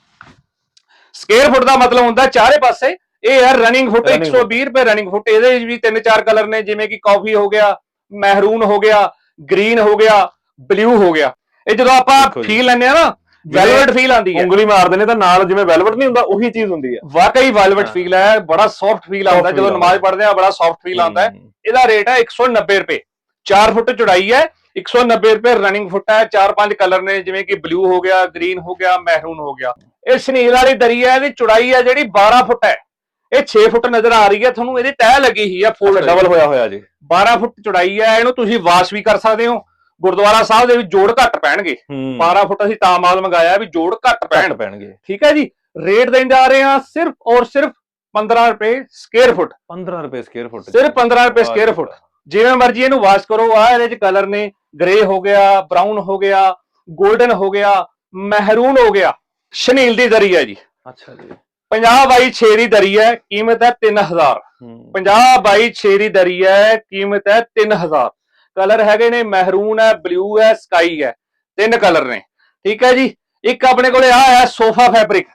ਸਕੁਅਰ ਫੁੱਟ ਦਾ ਮਤਲਬ ਹੁੰਦਾ ਚਾਰੇ ਪਾਸੇ। ਇਹ ਹੈ ਰਨਿੰਗ ਫੁੱਟ Running 120 ਰੁਪਏ ਰਨਿੰਗ ਫੁੱਟ ਇਹਦੇ ਵਿੱਚ ਵੀ ਤਿੰਨ ਚਾਰ ਕਲਰ ਨੇ ਜਿਵੇਂ ਕਿ ਕਾਫੀ ਹੋ ਗਿਆ ਮਹਿਰੂਨ ਹੋ ਗਿਆ ਗ੍ਰੀਨ ਹੋ ਗਿਆ ਬਲੂ ਹੋ ਗਿਆ। ਇਹ ਜਦੋਂ ਆਪਾਂ। ਫੀਲ ਲੈਂਦੇ ਆ ਨਾ ਵੈਲਵਟ ਫੀਲ ਆਉਂਦੀ ਹੈ। ਉਂਗਲੀ ਮਾਰਦੇ ਨੇ ਤਾਂ ਨਾਲ ਜਿਵੇਂ ਵੈਲਵਟ ਨਹੀਂ ਹੁੰਦਾ ਉਹੀ ਚੀਜ਼ ਹੁੰਦੀ ਹੈ। ਵਾਕਈ ਵੈਲਵਟ। ਫੀਲ ਹੈ ਬੜਾ ਸੌਫਟ ਫੀਲ ਆਉਂਦਾ। ਜਦੋਂ ਨਮਾਜ਼। ਪੜ੍ਹਦੇ ਆ ਬੜਾ ਸੌਫਟ ਫੀਲ ਆਉਂਦਾ ਹੈ। ਇਹਦਾ ਰੇਟ ਹੈ 190 ਰੁਪਏ। 4 ਫੁੱਟ ਚੌੜਾਈ ਹੈ 190 ਰੁਪਏ ਰਨਿੰਗ ਫੁੱਟ ਹੈ। ਚਾਰ ਪੰਜ ਕਲਰ ਨੇ ਜਿਵੇਂ ਕਿ ਬਲੂ ਹੋ ਗਿਆ ਗ੍ਰੀਨ ਹੋ ਗਿਆ ਮਹਿਰੂਨ ਹੋ ਗਿਆ। ਇਹ ਸ਼ਨੀਲ ਵਾਲੀ ਦਰੀ ਹੈ ਇਹਦੀ ਚੌੜਾਈ ਹੈ ਜਿਹੜੀ 12 ਫੁੱਟ ਹੈ। ਇਹ 6 ਫੁੱਟ ਨਜ਼ਰ ਆ ਰਹੀ ਹੈ ਤੁਹਾਨੂੰ ਇਹਦੀ ਤਹਿ ਲੱਗੀ ਹੀ ਹੈ ਫੁੱਲ ਡਬਲ ਹੋਇਆ ਹੋਇਆ ਜੀ। 12 ਫੁੱਟ ਚੌੜਾਈ ਹੈ ਇਹਨੂੰ ਤੁਸੀਂ ਵਾਸ਼ ਵੀ ਕਰ ਸਕਦੇ ਹੋ। ਗੁਰਦੁਆਰਾ ਸਾਹਿਬ ਦੇ ਵਿੱਚ ਜੋੜ ਘੱਟ ਪੈਣਗੇ। ਹੂੰ। 12 ਫੁੱਟ ਅਸੀਂ ਤਾਂ ਮਾਲ ਮੰਗਾਇਆ ਵੀ ਜੋੜ ਘੱਟ ਪੈਣ। ਪੈਣਗੇ। ਠੀਕ ਹੈ ਜੀ? ਰੇਟ ਦੇਣ ਜਾ ਰਹੇ ਹਾਂ ਸਿਰਫ ਔਰ ਸਿਰਫ 15 ਰੁਪਏ ਸਕੁਅਰ ਫੁੱਟ 15 ਰੁਪਏ ਸਕੁਅਰ ਫੁੱਟ ਸਿਰਫ 15 ਰੁਪਏ ਸਕੁਅਰ ਫੁੱਟ ਜਿਵੇਂ ਮਰਜ਼ੀ ਇਹਨੂੰ ਵਾਸ਼ ਕਰੋ ਆ ਇਹਦੇ ਚ ਕਲਰ ਨੇ ਗ੍ਰੇ ਹੋ ਗਿਆ ਬਰਾਊਨ ਹੋ ਗਿਆ 골ਡਨ ਹੋ ਗਿਆ ਮਹਿਰੂਨ ਹੋ ਗਿਆ। ਸ਼ਨੀਲ ਦੀ ਦਰੀ ਹੈ ਜੀ। ਅੱਛਾ ਜੀ। 50 ਬਾਈ 6 ਦੀ ਦਰੀ ਹੈ ਕੀਮਤ ਹੈ 3000 ਹੂੰ। 50 ਬਾਈ 6 ਦੀ ਦਰੀ ਹੈ ਕੀਮਤ ਹੈ 3000 ਕਲਰ ਹੈਗੇ ਨੇ ਮਹਿਰੂਨ ਹੈ ਬਲੂ ਹੈ ਸਕਾਈ ਹੈ। ਤਿੰਨ ਕਲਰ ਨੇ। ਠੀਕ ਹੈ ਜੀ। ਇੱਕ ਆਪਣੇ ਕੋਲੇ ਆ ਹੈ ਸੋਫਾ ਫੈਬਰਿਕ।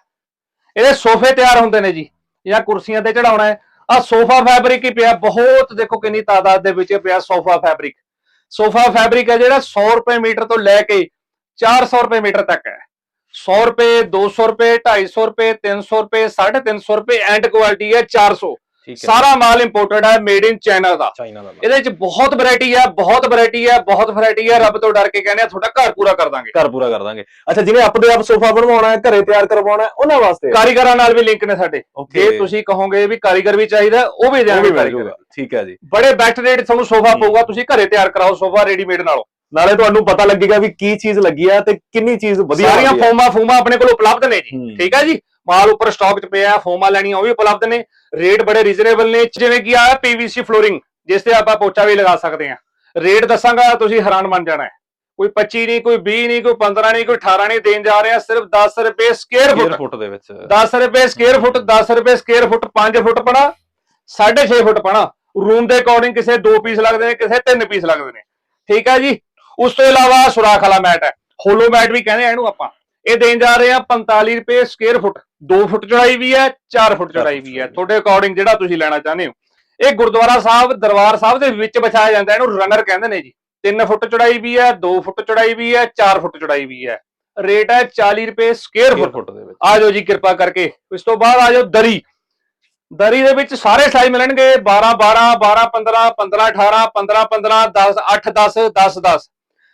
ਇਹਦੇ ਸੋਫੇ ਤਿਆਰ ਹੁੰਦੇ ਨੇ ਜੀ। ਜਾਂ ਕੁਰਸੀਆਂ ਤੇ ਚੜਾਉਣਾ ਹੈ। ਆ ਸੋਫਾ ਫੈਬਰਿਕ ਹੀ ਪਿਆ। ਬਹੁਤ ਦੇਖੋ ਕਿੰਨੀ ਤਾਦਾਦ ਦੇ ਵਿੱਚ ਪਿਆ ਸੋਫਾ ਫੈਬਰਿਕ। ਸੋਫਾ ਫੈਬਰਿਕ ਹੈ ਜਿਹੜਾ 100 ਰੁਪਏ ਮੀਟਰ ਤੋਂ ਲੈ ਕੇ 400 ਰੁਪਏ ਮੀਟਰ ਤੱਕ ਹੈ। 100 ਰੁਪਏ 200 ਰੁਪਏ 250 ਰੁਪਏ 300 ਰੁਪਏ 350 ਰੁਪਏ ਐਂਡ ਕੁਆਲਿਟੀ ਹੈ 400 ਠੀਕ ਹੈ ਸਾਰਾ ਮਾਲ ਇੰਪੋਰਟਡ ਹੈ ਮੇਡ ਇਨ ਚਾਈਨਾ ਦਾ। ਇਹਦੇ ਵਿੱਚ ਬਹੁਤ ਵੈਰਾਈਟੀ ਹੈ ਬਹੁਤ ਵੈਰਾਈਟੀ ਹੈ ਬਹੁਤ ਵੈਰਾਈਟੀ ਹੈ। ਰੱਬ ਤੋਂ ਡਰ ਕੇ ਕਹਿੰਦੇ ਆ ਤੁਹਾਡਾ ਘਰ ਪੂਰਾ ਕਰ ਦਾਂਗੇ। ਘਰ ਪੂਰਾ ਕਰ ਦਾਂਗੇ। ਅੱਛਾ ਜਿਹਨੇ ਆਪਦੇ ਆਪ ਸੋਫਾ ਬਣਵਾਉਣਾ ਹੈ ਘਰੇ ਤਿਆਰ ਕਰਵਾਉਣਾ ਹੈ ਉਹਨਾਂ ਵਾਸਤੇ? ਕਾਰੀਗਰਾਂ ਨਾਲ ਵੀ ਲਿੰਕ ਨੇ ਸਾਡੇ। ਜੇ ਤੁਸੀਂ ਕਹੋਗੇ ਵੀ ਕਾਰੀਗਰ ਵੀ ਚਾਹੀਦਾ ਉਹ ਵੀ ਦੇਣਗੇ ਕਾਰੀਗਰ। ਠੀਕ ਹੈ ਜੀ। ਬੜੇ ਬੈਸਟ ਰੇਟ ਤੁਹਾਨੂੰ ਸੋਫਾ। ਪਊਗਾ ਤੁਸੀਂ ਘਰੇ ਤਿਆਰ ਕਰਾਓ ਸੋਫਾ ਰੈਡੀਮੇਡ ਨਾਲੋਂ। ਨਾਲੇ ਤੁਹਾਨੂੰ ਪਤਾ ਲੱਗੇਗਾ ਵੀ ਕੀ ਚੀਜ਼ ਲੱਗੀ ਹੈ ਤੇ ਕਿੰਨੀ ਚੀਜ਼ ਵਧੀਆ ਸਾਰੀਆਂ। ਫੋਮਾਂ ਫੂਮਾਂ ਆਪਣੇ ਕੋਲ ਉਪਲਬਧ ਨੇ ਜੀ। ਠੀਕ ਹੈ ਜੀ? ਮਾਲ ਉੱਪਰ ਸਟਾਕ 'ਚ ਪਿਆ ਫੋਮਾਂ ਲੈਣੀਆਂ ਉਹ ਵੀ ਉਪਲਬਧ ਨੇ। ਰੇਟ ਬੜੇ ਰੀਜ਼ਨੇਬਲ ਨੇ। ਜਿਵੇਂ ਕਿ ਆ ਪੀਵੀਸੀ ਫਲੋਰਿੰਗ ਜਿਸ ਤੇ ਆਪਾਂ ਪੋਚਾ ਵੀ ਲਗਾ ਸਕਦੇ ਹਾਂ ਰੇਟ ਦੱਸਾਂਗਾ ਤੁਸੀਂ ਹੈਰਾਨ ਬਣ ਜਾਣਾ ਹੈ। ਕੋਈ 25 ਨਹੀਂ ਕੋਈ 20 ਨਹੀਂ ਕੋਈ 15 ਨਹੀਂ ਕੋਈ 18 ਨਹੀਂ ਦੇਣ ਜਾ ਰਿਹਾ ਸਿਰਫ 10 ਰੁਪਏ ਸਕੁਅਰ ਫੁੱਟ ਦੇ ਵਿੱਚ। 10 ਰੁਪਏ ਸਕੁਅਰ ਫੁੱਟ 10 ਰੁਪਏ ਸਕੁਅਰ ਫੁੱਟ 5 ਫੁੱਟ ਪਣਾ 6.5 ਫੁੱਟ ਪਣਾ। ਰੂਮ ਦੇ ਅਕੋਰਡਿੰਗ ਕਿਸੇ 2 ਪੀਸ ਲੱਗਦੇ ਨੇ ਕਿਸੇ 3 ਪੀਸ ਲੱਗਦੇ ਨੇ। ਠੀਕ ਹੈ ਜੀ? ਉਸ ਤੋਂ ਇਲਾਵਾ ਸੁਰਾਖ ਵਾਲਾ ਮੈਟ ਹੈ। ਹੋਲੋ ਮੈਟ ਵੀ ਕਹਿੰਦੇ ਆ ਇਹਨੂੰ ਆਪਾਂ। ਇਹ ਦੇਣ ਜਾ ਰਹੇ ਆ 45 ਰੁਪਏ ਸਕੁਅਰ ਫੁੱਟ 2 ਫੁੱਟ ਚੌੜਾਈ ਵੀ ਹੈ 4 ਫੁੱਟ ਚੌੜਾਈ ਵੀ ਹੈ। ਤੁਹਾਡੇ ਅਕੋਰਡਿੰਗ ਜਿਹੜਾ ਤੁਸੀਂ ਲੈਣਾ ਚਾਹੁੰਦੇ ਹੋ। ਇਹ ਗੁਰਦੁਆਰਾ ਸਾਹਿਬ ਦਰਬਾਰ ਸਾਹਿਬ ਦੇ ਵਿੱਚ ਵਿਛਾਇਆ ਜਾਂਦਾ ਇਹਨੂੰ ਰਨਰ ਕਹਿੰਦੇ ਨੇ ਜੀ। 3 ਫੁੱਟ ਚੌੜਾਈ ਵੀ ਹੈ 2 ਫੁੱਟ ਚੌੜਾਈ ਵੀ ਹੈ 4 ਫੁੱਟ ਚੌੜਾਈ ਵੀ ਹੈ। ਰੇਟ ਹੈ 40 ਰੁਪਏ ਸਕੁਅਰ ਫੁੱਟ ਦੇ ਵਿੱਚ। ਆ ਜਾਓ ਜੀ ਕਿਰਪਾ ਕਰਕੇ। ਇਸ ਤੋਂ ਬਾਅਦ ਆ ਜਾਓ ਦਰੀ। ਦਰੀ ਦੇ ਵਿੱਚ ਸਾਰੇ ਸਾਈਜ਼ ਮਿਲਣਗੇ। 12 12 12 15 15 18 15 15 10 8 10 10 10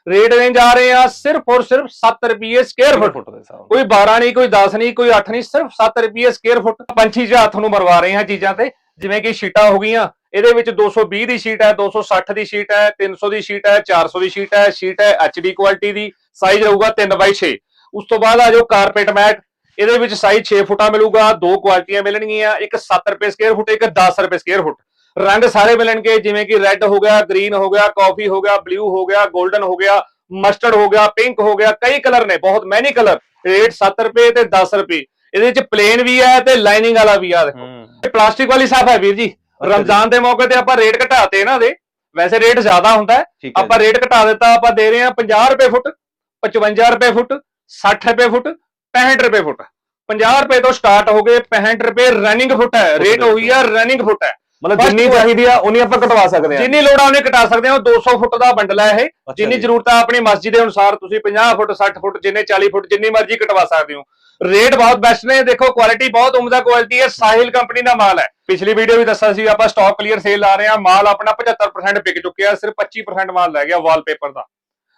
ਰੇਟ ਰੇਂਜ ਆ ਰਹੇ ਆ ਸਿਰਫ ਔਰ ਸਿਰਫ 7 ਰੁਪਏ ਸਕੁਅਰ ਫੁੱਟ ਫੁੱਟ ਦੇ ਹਿਸਾਬ ਕੋਈ 12 ਨਹੀਂ ਕੋਈ 10 ਨਹੀਂ ਕੋਈ 8 ਨਹੀਂ ਸਿਰਫ 7 ਰੁਪਏ ਸਕੁਅਰ ਫੁੱਟ ਪੰਛੀ ਜਿਹਾ ਹੱਥ ਨੂੰ ਮਰਵਾ ਰਹੇ ਆ ਚੀਜ਼ਾਂ ਤੇ ਜਿਵੇਂ ਕਿ ਸ਼ੀਟਾਂ ਹੋ ਗਈਆਂ ਇਹਦੇ ਵਿੱਚ 220 ਦੀ ਸ਼ੀਟ ਹੈ 260 ਦੀ ਸ਼ੀਟ ਹੈ 300 ਦੀ ਸ਼ੀਟ ਹੈ 400 ਦੀ ਸ਼ੀਟ ਹੈ ਸ਼ੀਟ ਹੈ ਐਚਡੀ ਕੁਆਲਿਟੀ ਦੀ ਸਾਈਜ਼ ਰਹੂਗਾ 3x6 ਉਸ ਤੋਂ ਬਾਅਦ ਆ ਜਾਓ ਕਾਰਪੇਟ ਮੈਟ ਇਹਦੇ ਵਿੱਚ ਸਾਈਜ਼ 6 ਫੁੱਟਾ ਮਿਲੂਗਾ ਦੋ ਕੁਆਲਿਟੀਆਂ ਮਿਲਣਗੀਆਂ ਇੱਕ 7 ਰੁਪਏ ਸਕੁਅਰ ਫੁੱਟ ਇੱਕ 10 ਰੁਪਏ ਸਕੁਅਰ ਫੁੱਟ ਰੰਗ ਸਾਰੇ ਮਿਲਣਗੇ ਜਿਵੇਂ ਕਿ ਰੈੱਡ ਹੋ ਗਿਆ ਗ੍ਰੀਨ ਹੋ ਗਿਆ ਕਾਫੀ ਹੋ ਗਿਆ ਬਲੂ ਹੋ ਗਿਆ 골ਡਨ ਹੋ ਗਿਆ ਮਸਟਰਡ ਹੋ ਗਿਆ ਪਿੰਕ ਹੋ ਗਿਆ ਕਈ ਕਲਰ ਨੇ ਬਹੁਤ ਮੈਨੀ ਕਲਰ ਰੇਟ 7 ਰੁਪਏ ਤੇ 10 ਰੁਪਏ। ਇਹਦੇ ਵਿੱਚ ਪਲੇਨ ਵੀ ਹੈ ਤੇ ਲਾਈਨਿੰਗ ਵਾਲਾ ਵੀ ਆ ਦੇਖੋ। ਇਹ ਪਲਾਸਟਿਕ ਵਾਲੀ ਸਾਫ਼ ਹੈ ਵੀਰ ਜੀ। ਰਮਜ਼ਾਨ ਦੇ ਮੌਕੇ ਤੇ ਆਪਾਂ ਰੇਟ ਘਟਾਤੇ ਇਹਨਾਂ ਦੇ। ਵੈਸੇ ਰੇਟ ਜ਼ਿਆਦਾ ਹੁੰਦਾ ਆਪਾਂ ਰੇਟ ਘਟਾ ਦਿੱਤਾ ਆਪਾਂ ਦੇ ਰਹੇ ਹਾਂ 50 ਰੁਪਏ ਫੁੱਟ 55 ਰੁਪਏ ਫੁੱਟ 60 ਰੁਪਏ ਫੁੱਟ 65 ਰੁਪਏ ਫੁੱਟ। 50 ਰੁਪਏ ਤੋਂ ਸਟਾਰਟ ਹੋ ਗਏ 65 ਰੁਪਏ ਰਨਿੰਗ ਫੁੱਟ ਹੈ। ਰੇਟ ਹੋਈ ਹੈ ਰਨਿੰਗ ਫੁੱਟ ਹੈ। ਮਤਲਬ ਜਿੰਨੀ ਉਹ- ਚਾਹੀਦੀ ਆ ਉਨੀ ਆਪਾਂ ਕਟਵਾ ਸਕਦੇ ਆ। ਜਿੰਨੀ ਲੋੜ ਆ ਉਹਨੇ ਘਟਾ ਸਕਦੇ ਹੋ 200 ਫੁੱਟ ਦਾ ਬੰਡਲ ਹੈ ਇਹ ਜਿੰਨੀ। ਜ਼ਰੂਰਤ ਆ ਆਪਣੀ ਮਸਜਿਦ ਦੇ ਅਨੁਸਾਰ ਤੁਸੀਂ 50 ਫੁੱਟ 60 ਫੁੱਟ ਜਿੰਨੇ 40 ਫੁੱਟ ਜਿੰਨੀ ਮਰਜ਼ੀ ਕਟਵਾ ਸਕਦੇ ਹੋ। ਰੇਟ ਬਹੁਤ ਬੈਸਟ ਨੇ ਦੇਖੋ ਕੁਆਲਿਟੀ ਬਹੁਤ ਉਮਦਾ ਕੁਆਲਿਟੀ ਹੈ ਸਾਹਿਲ ਕੰਪਨੀ ਦਾ ਮਾਲ ਹੈ। ਪਿਛਲੀ ਵੀਡੀਓ ਵੀ ਦੱਸਿਆ ਸੀ ਆਪਾਂ ਸਟਾਕ ਕਲੀਅਰ ਸੇਲ ਲਾ ਰਹੇ ਹਾਂ ਮਾਲ ਆਪਣਾ 75% ਵਿਕ ਚੁੱਕਿਆ ਸਿਰਫ 25% ਮਾਲ ਰਹਿ ਗਿਆ ਵਾਲਪੇਪਰ ਦਾ।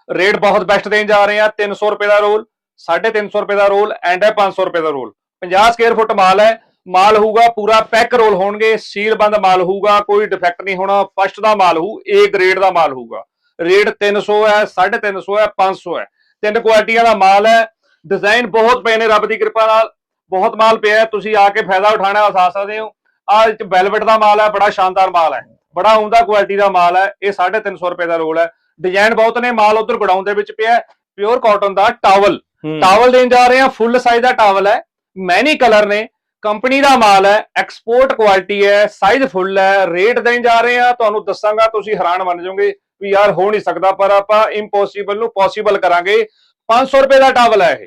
ਰੇਟ ਬਹੁਤ ਬੈਸਟ ਦੇਣ ਜਾ ਰਹੇ ਹਾਂ 300 ਰੁਪਏ ਦਾ ਰੋਲ 350 ਰੁਪਏ ਦਾ ਰੋਲ ਐਂਡ ਹੈ 500 ਰੁਪਏ ਦਾ ਰੋਲ। 50 ਸਕੁਅਰ ਫੁੱਟ ਮਾਲ ਹੈ ਮਾਲ ਹੋਊਗਾ ਪੂਰਾ ਪੈਕ ਰੋਲ ਹੋਣਗੇ ਸੀਲ ਬੰਦ ਮਾਲ ਹੋਊਗਾ ਕੋਈ ਡਿਫੈਕਟ ਨਹੀਂ ਹੋਣਾ ਫਸਟ ਦਾ ਮਾਲ ਹੋਊ ਏ ਗ੍ਰੇਡ ਦਾ ਮਾਲ ਹੋਊਗਾ। ਰੇਟ 300 ਹੈ 350 ਹੈ 500 ਹੈ। ਤਿੰਨ ਕੁਆਲਿਟੀਆਂ ਦਾ ਮਾਲ ਹੈ ਡਿਜ਼ਾਈਨ ਬਹੁਤ ਪਏ ਨੇ ਰੱਬ ਦੀ ਕਿਰਪਾ ਨਾਲ ਬਹੁਤ ਮਾਲ ਪਿਆ ਤੁਸੀਂ ਆ ਕੇ ਫਾਇਦਾ ਉਠਾਣਾ ਉਠਾ ਸਕਦੇ ਹੋ। ਆ ਵੈਲਵਟ ਦਾ ਮਾਲ ਹੈ ਬੜਾ ਸ਼ਾਨਦਾਰ ਮਾਲ ਹੈ ਬੜਾ ਉਮਦਾ ਕੁਆਲਿਟੀ ਦਾ ਮਾਲ ਹੈ ਇਹ 350 ਰੁਪਏ ਦਾ ਰੋਲ ਹੈ। ਡਿਜ਼ਾਈਨ ਬਹੁਤ ਨੇ ਮਾਲ ਉਧਰ ਗੋਡਾਊਨ ਦੇ ਵਿੱਚ ਪਿਆ ਪਿਓਰ ਕਾਟਨ ਦਾ ਟਾਵਲ। ਟਾਵਲ ਦੇਣ ਜਾ ਰਹੇ ਹਾਂ ਫੁੱਲ ਸਾਈਜ਼ ਦਾ ਟਾਵਲ ਹੈ ਮੈਨੀ ਕਲਰ ਨੇ ਕੰਪਨੀ ਦਾ ਮਾਲ ਹੈ ਐਕਸਪੋਰਟ ਕੁਆਲਿਟੀ ਹੈ ਸਾਈਜ਼ ਫੁੱਲ ਹੈ ਰੇਟ ਦੇਣ ਜਾ ਰਹੇ ਹਾਂ ਤੁਹਾਨੂੰ ਦੱਸਾਂਗਾ ਤੁਸੀਂ ਹੈਰਾਨ ਬਣ ਜਾਓਗੇ ਵੀ ਯਾਰ ਹੋ ਨਹੀਂ ਸਕਦਾ ਪਰ ਆਪਾਂ ਇੰਪੋਸੀਬਲ ਨੂੰ ਪੋਸੀਬਲ ਕਰਾਂਗੇ। 500 ਰੁਪਏ ਦਾ ਟਾਵਲ ਹੈ ਇਹ।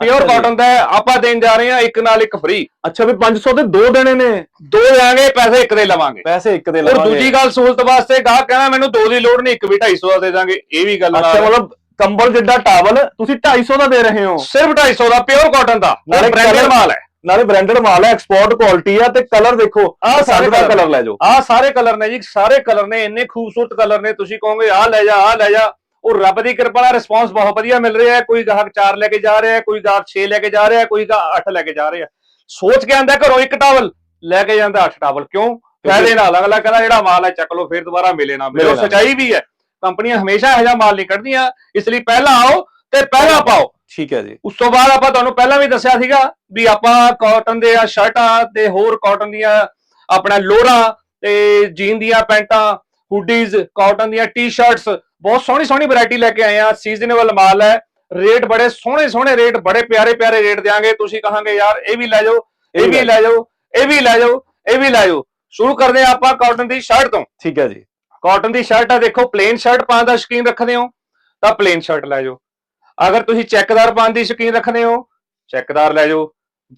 ਪਿਓਰ ਅੱਛਾ। ਕਾਟਨ ਦਾ ਆਪਾਂ ਦੇਣ ਜਾ ਰਹੇ ਹਾਂ ਇੱਕ ਨਾਲ ਇੱਕ ਫ੍ਰੀ ਅੱਛਾ ਵੀ 500 ਦੇ ਦੋ ਦੇਣੇ ਨੇ। ਦੋ ਦੇਾਂਗੇ ਪੈਸੇ ਇੱਕ ਦੇ ਲਵਾਂਗੇ। ਪੈਸੇ ਇੱਕ ਦੇ ਔਰ ਲਵਾਂਗੇ। ਦੂਜੀ ਗੱਲ ਸਹੂਲਤ ਵਾਸਤੇ ਗਾਹਕ ਕਹਿੰਦਾ ਮੈਨੂੰ ਦੋ ਦੀ ਲੋੜ ਨਹੀਂ ਇੱਕ ਵੀ 250 ਦਾ ਦੇ ਦਾਂਗੇ। ਇਹ ਵੀ ਗੱਲ ਅੱਛਾ ਨਾਲ ਹੈ। ਮਤਲਬ ਕੰਬਲ ਜਿੱਡਾ ਟਾਵਲ ਤੁਸੀਂ 250 ਦਾ ਦੇ ਰਹੇ ਹੋ। ਸਿਰਫ 250 ਦਾ ਪਿਓਰ ਕਾਟਨ ਦਾ। ਨਾਲੇ ਬ੍ਰਾਂਡਡ ਮਾਲ ਹੈ। ਨਾਲੇ ਬ੍ਰਾਂਡਡ ਮਾਲ ਹੈ ਐਕਸਪੋਰਟ ਕੁਆਲਿਟੀ ਆ ਤੇ ਕਲਰ ਦੇਖੋ ਆਹ ਸਾਰੇ ਦਾ ਕਲਰ ਲੈ ਜਾਓ। ਆਹ ਸਾਰੇ ਕਲਰ ਨੇ ਜੀ ਸਾਰੇ ਕਲਰ ਨੇ ਇੰਨੇ ਖੂਬਸੂਰਤ ਕਲਰ ਨੇ ਤੁਸੀਂ ਕਹੋਗੇ ਆਹ ਲੈ ਜਾ ਆਹ ਲੈ ਜਾ ਉਹ ਰੱਬ ਦੀ ਕਿਰਪਾ ਨਾਲ ਰਿਸਪੌਂਸ ਬਹੁਤ ਵਧੀਆ ਮਿਲ ਰਿਹਾ ਹੈ ਕੋਈ ਗਾਹਕ 4 ਲੈ ਕੇ ਜਾ ਰਿਹਾ ਹੈ ਕੋਈ ਗਾਹਕ 6 ਲੈ ਕੇ ਜਾ ਰਿਹਾ ਹੈ ਕੋਈ ਗਾਹਕ 8 ਲੈ ਕੇ ਜਾ ਰਿਹਾ ਸੋਚ ਕੇ ਆਂਦਾ ਘਰੋਂ ਇੱਕ ਟਾਵਲ ਲੈ ਕੇ ਜਾਂਦਾ 8 ਟਾਵਲ ਕਿਉਂ? ਫਾਇਦੇ ਨਾਲ ਅਗਲਾ ਕਹਿੰਦਾ ਜਿਹੜਾ ਮਾਲ ਹੈ ਚੱਕ ਲਓ ਫਿਰ ਦੁਬਾਰਾ ਮਿਲੇ ਨਾ ਮਿਲੇ। ਸਚਾਈ ਵੀ ਹੈ। ਕੰਪਨੀਆਂ ਹਮੇਸ਼ਾ ਇਹੋ ਜਿਹਾ ਮਾਲ ਨਹੀਂ ਕੱਢਦੀਆਂ ਇਸ ਲਈ ਪਹਿਲਾਂ ਆਓ ਤੇ ਪਹਿਲਾਂ ਪਾਓ। ਠੀਕ ਹੈ ਜੀ। ਉਸ ਤੋਂ ਬਾਅਦ ਆਪਾਂ ਤੁਹਾਨੂੰ ਪਹਿਲਾਂ ਵੀ ਦੱਸਿਆ ਸੀਗਾ ਵੀ ਆਪਾਂ ਕਾਟਨ ਦੇ ਆ ਸ਼ਰਟਾਂ ਤੇ ਹੋਰ ਕਾਟਨ ਦੀਆਂ ਆਪਣਾ ਲੋਰਾਂ ਤੇ ਜੀਨ ਦੀਆਂ ਪੈਂਟਾਂ ਹੁੱਡੀਜ਼ ਕਾਟਨ ਦੀਆਂ ਟੀ-ਸ਼ਰਟਸ ਬਹੁਤ ਸੋਹਣੀ ਸੋਹਣੀ ਵੈਰਾਈਟੀ ਲੈ ਕੇ ਆਏ ਆ ਸੀਜ਼ਨੇਬਲ ਮਾਲ ਹੈ। ਰੇਟ ਬੜੇ ਸੋਹਣੇ ਸੋਹਣੇ ਰੇਟ ਬੜੇ ਪਿਆਰੇ ਪਿਆਰੇ ਰੇਟ ਦੇਾਂਗੇ ਤੁਸੀਂ ਕਹਾਂਗੇ ਯਾਰ ਇਹ ਵੀ ਲੈ ਜਾਓ ਇਹ ਵੀ ਲੈ ਜਾਓ ਇਹ ਵੀ ਲੈ ਜਾਓ ਇਹ ਵੀ ਲੈ ਜਾਓ। ਸ਼ੁਰੂ ਕਰਦੇ ਆ ਆਪਾਂ ਕਾਟਨ ਦੀ ਸ਼ਰਟ ਤੋਂ। ਠੀਕ ਹੈ ਜੀ। ਕਾਟਨ ਦੀ ਸ਼ਰਟ ਆ ਦੇਖੋ ਪਲੇਨ ਸ਼ਰਟ ਪਾਉਣ ਦਾ ਸ਼ੌਕੀਨ ਰੱਖਦੇ ਹੋ ਤਾਂ ਪਲੇਨ ਸ਼ਰਟ ਲੈ ਜਾਓ। ਅਗਰ ਤੁਸੀਂ ਚੈੱਕਦਾਰ ਪਾਉਣ ਦੀ ਸ਼ੌਕੀਨ ਰੱਖਦੇ ਹੋ, ਚੈੱਕਦਾਰ ਲੈ ਜਾਓ।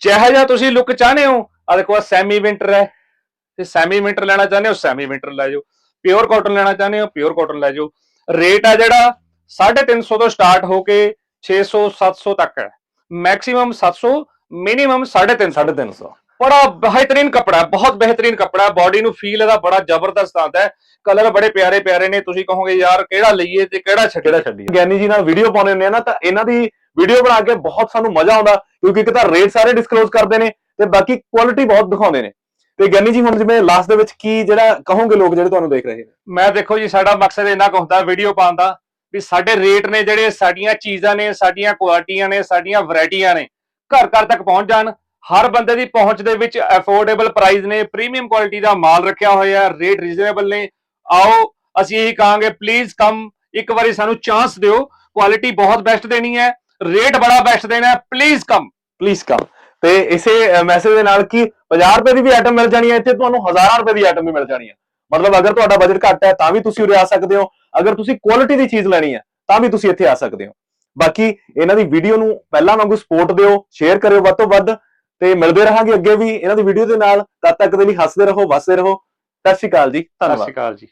ਜਿਹੋ ਜਿਹਾ ਤੁਸੀਂ ਲੁੱਕ ਚਾਹਦੇ ਹੋ ਆ ਦੇਖੋ ਆ ਸੈਮੀ ਵਿੰਟਰ ਹੈ। ਤੇ ਸੈਮੀ ਵਿੰਟਰ ਲੈਣਾ ਚਾਹੁੰਦੇ ਹੋ, ਸੈਮੀ ਵਿੰਟਰ ਲੈ ਜਾਓ। ਪਿਓਰ ਕਾਟਨ ਲੈਣਾ ਚਾਹੁੰਦੇ ਹੋ, ਪਿਓਰ ਕਾਟਨ ਲੈ ਜਾਓ। ਰੇਟ ਆ ਜਿਹੜਾ 350 ਤੋਂ ਸਟਾਰਟ ਹੋ ਕੇ 600 700 ਤੱਕ ਹੈ। ਮੈਕਸਿਮਮ 700 ਮਿਨੀਮਮ 350 350 ਬੜਾ ਬਿਹਤਰੀਨ ਕਪੜਾ ਹੈ ਬਹੁਤ ਬਿਹਤਰੀਨ ਕਪੜਾ ਹੈ। ਬਾਡੀ ਨੂੰ ਫੀਲ ਇਹਦਾ ਬੜਾ ਜ਼ਬਰਦਸਤ ਆਉਂਦਾ ਹੈ। ਕਲਰ ਬੜੇ ਪਿਆਰੇ ਪਿਆਰੇ ਨੇ। ਤੁਸੀਂ ਕਹੋਗੇ ਯਾਰ ਕਿਹੜਾ ਲਈਏ ਤੇ ਕਿਹੜਾ ਛੱਡੀਏ? ਕਿਹੜਾ ਛੱਡੀ ਗਿਆਨੀ ਜੀ ਨਾਲ ਵੀਡੀਓ ਪਾਉਣੇ ਹੁੰਦੇ ਆ ਨਾ ਤਾਂ ਇਹਨਾਂ ਦੀ ਵੀਡੀਓ ਬਣਾ ਕੇ ਬਹੁਤ ਸਾਨੂੰ ਮਜ਼ਾ ਆਉਂਦਾ ਕਿਉਂਕਿ ਇੱਕ ਤਾਂ ਰੇਟ ਸਾਰੇ ਡਿਸਕਲੋਜ਼ ਕਰਦੇ ਨੇ ਤੇ ਬਾਕੀ ਕੁਆਲਿਟੀ ਬਹੁਤ ਦਿਖਾਉਂਦੇ ਨੇ। ਤੇ ਗਿਆਨੀ ਜੀ ਹੁਣ ਜਿਵੇਂ ਲਾਸਟ ਦੇ ਵਿੱਚ ਕੀ ਜਿਹੜਾ ਕਹੋਗੇ ਲੋਕ ਜਿਹੜੇ ਤੁਹਾਨੂੰ ਦੇਖ ਰਹੇ ਨੇ? ਮੈਂ ਦੇਖੋ ਜੀ ਸਾਡਾ ਮਕਸਦ ਇੰਨਾ ਕੁ ਹੁੰਦਾ ਵੀਡੀਓ ਪਾਉਣ ਦਾ ਵੀ ਸਾਡੇ ਰੇਟ ਨੇ ਜਿਹੜੇ ਸਾਡੀਆਂ ਚੀਜ਼ਾਂ ਨੇ ਸਾਡੀਆਂ ਕੁਆਲਿਟੀਆਂ ਨੇ ਸਾਡੀਆਂ ਵੈਰਾਈਟੀਆਂ ਨੇ ਘਰ ਘਰ ਤੱਕ ਪਹੁੰਚ ਜਾਣ। ਹਰ ਬੰਦੇ ਦੀ ਪਹੁੰਚ ਦੇ ਵਿੱਚ ਅਫੋਰਡੇਬਲ ਪ੍ਰਾਈਸ ਨੇ ਪ੍ਰੀਮੀਅਮ ਕੁਆਲਿਟੀ ਦਾ ਮਾਲ ਰੱਖਿਆ ਹੋਇਆ ਰੇਟ ਰੀਜ਼ਨੇਬਲ ਨੇ। ਆਓ, ਅਸੀਂ ਇਹੀ ਕਹਾਂਗੇ ਪਲੀਜ਼ ਕਮ ਇੱਕ ਵਾਰੀ ਸਾਨੂੰ ਚਾਂਸ ਦਿਓ। ਕੁਆਲਿਟੀ ਬਹੁਤ ਬੈਸਟ ਦੇਣੀ ਹੈ ਰੇਟ ਬੜਾ ਬੈਸਟ ਦੇਣਾ ਹੈ ਪਲੀਜ਼ ਕਮ ਪਲੀਜ਼ ਕਮ ਤੇ ਇਸੇ ਮੈਸੇਜ ਦੇ ਨਾਲ ਕਿ 50 ਰੁਪਏ ਦੀ ਵੀ ਆਈਟਮ ਮਿਲ ਜਾਣੀ ਹੈ, ਇੱਥੇ ਤੁਹਾਨੂੰ ਹਜ਼ਾਰਾਂ ਰੁਪਏ ਦੀ ਆਈਟਮ ਵੀ ਮਿਲ ਜਾਣੀ ਹੈ। ਮਤਲਬ ਅਗਰ ਤੁਹਾਡਾ ਬਜਟ ਘੱਟ ਹੈ, ਤਾਂ ਵੀ ਤੁਸੀਂ ਉਰੇ ਆ ਸਕਦੇ ਹੋ। ਅਗਰ ਤੁਸੀਂ ਕੁਆਲਿਟੀ ਦੀ ਚੀਜ਼ ਲੈਣੀ ਹੈ, ਤਾਂ ਵੀ ਤੁਸੀਂ ਇੱਥੇ ਆ ਸਕਦੇ ਹੋ। ਬਾਕੀ, ਇਹਨਾਂ ਦੀ ਵੀਡੀਓ ਨੂੰ ਪਹਿਲਾਂ ਵਾਂਗੂ ਸਪੋਰਟ ਦਿਓ ਸ਼ੇਅਰ ਕਰਿਓ ਵੱਧ ਤੋਂ ਵੱਧ। ਤੇ ਮਿਲਦੇ ਰਹਾਂਗੇ ਅੱਗੇ ਵੀ ਇਹਨਾਂ ਦੀ ਵੀਡੀਓ ਦੇ ਨਾਲ। ਤਦ ਤੱਕ ਦੇ ਲਈ ਹੱਸਦੇ ਰਹੋ, ਵਸਦੇ ਰਹੋ। ਸਤਿ ਸ਼੍ਰੀ ਅਕਾਲ ਜੀ। ਸਤਿ ਸ਼੍ਰੀ ਅਕਾਲ ਜੀ।